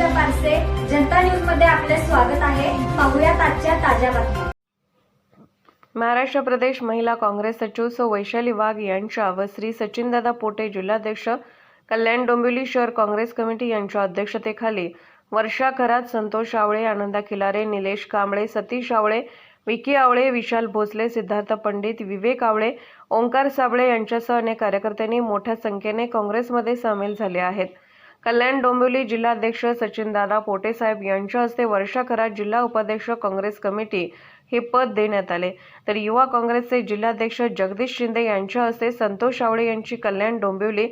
आरसे जनता न्यूजमध्ये आपले स्वागत आहे. पाहुयात आजच्या ताज्या बातम्या. महाराष्ट्र प्रदेश महिला काँग्रेस सचिव सौ वैशाली वाघ यांच्या व श्री सचिनदादा पोटे जिल्हाध्यक्ष कल्याण डोंबिवली शहर काँग्रेस कमिटी यांच्या अध्यक्षतेखाली वर्षा खरात संतोष आवळे आनंदा खिलारे निलेश कांबळे सतीश आवळे विकी आवळे विशाल भोसले सिद्धार्थ पंडित विवेक आवळे ओंकार साबळे यांच्यासह अनेक कार्यकर्त्यांनी मोठ्या संख्येने काँग्रेसमध्ये सामील झाले आहेत. कल्याण डोंबिवली जिल्हाध्यक्ष सचिनदादा पोटेसाहेब यांच्या हस्ते वर्षा खरात जिल्हा उपाध्यक्ष काँग्रेस कमिटी हे पद देण्यात आले. तर युवा काँग्रेसचे जिल्हाध्यक्ष जगदीश शिंदे यांच्या हस्ते संतोष आवळे यांची कल्याण डोंबिवली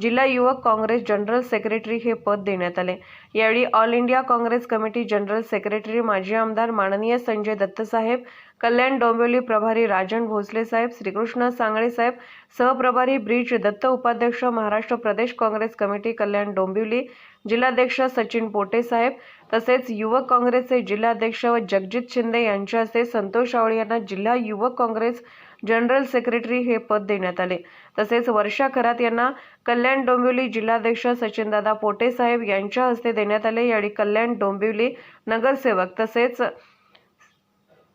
जिल्हा युवक काँग्रेस जनरल सेक्रेटरी हे पद देण्यात आले. यावेळी all India Congress committee general secretary माजी आमदार माननीय संजय दत्तसाहेब कल्याण डोंबिवली प्रभारी राजन भोसले साहेब श्रीकृष्ण सांगळे साहेब सहप्रभारी ब्रिज दत्त उपाध्यक्ष महाराष्ट्र प्रदेश काँग्रेस कमिटी कल्याण डोंबिवली जिल्हाध्यक्ष सचिन पोटे साहेब तसेच युवक काँग्रेसचे जिल्हाध्यक्ष व जगजित शिंदे यांच्या हस्ते संतोष आवळे यांना जिल्हा युवक काँग्रेस जनरल सेक्रेटरी हे पद देण्यात आले. तसेच वर्षा खरात यांना कल्याण डोंबिवली जिल्हाध्यक्ष सचिनदादा पोटे साहेब यांच्या हस्ते देण्यात आले. यावेळी कल्याण डोंबिवली नगरसेवक तसेच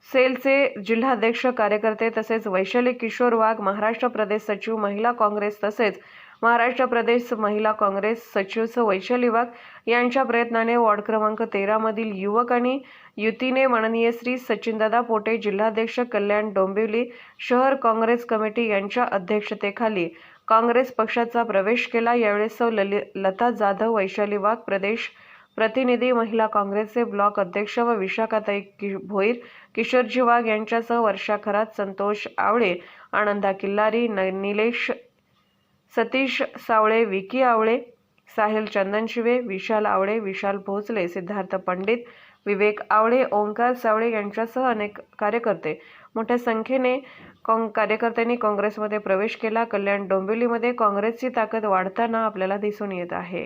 सेलचे जिल्हाध्यक्ष कार्यकर्ते तसेच वैशाली किशोर वाघ महाराष्ट्र प्रदेश सचिव महिला काँग्रेस तसेच महाराष्ट्र प्रदेश महिला काँग्रेस सचिव वैशाली वाघ यांच्या प्रयत्नाने वॉर्ड क्रमांक तेरा मधील युवक आणि युतीने माननीय श्री सचिनदादा पोटे जिल्हाध्यक्ष कल्याण डोंबिवली शहर काँग्रेस कमिटी यांच्या अध्यक्षतेखाली काँग्रेस पक्षाचा प्रवेश केला. यावेळी सौ ललि लता जाधव वैशाली वाघ प्रदेश प्रतिनिधी महिला काँग्रेसचे ब्लॉक अध्यक्ष व विशाखाताई कि भोईर किशोरजी वाघ यांच्यासह वर्षा खरात संतोष आवळे आनंदा किल्लारी न निलेश सतीश सावळे विकी आवळे साहिल चंदनशिवे विशाल आवळे विशाल भोसले सिद्धार्थ पंडित विवेक आवळे ओंकार सावळे यांच्यासह अनेक कार्यकर्ते. मोठ्या संख्येने कॉ कार्यकर्त्यांनी काँग्रेसमध्ये प्रवेश केला. कल्याण डोंबिवलीमध्ये काँग्रेसची ताकद वाढताना आपल्याला दिसून येत आहे.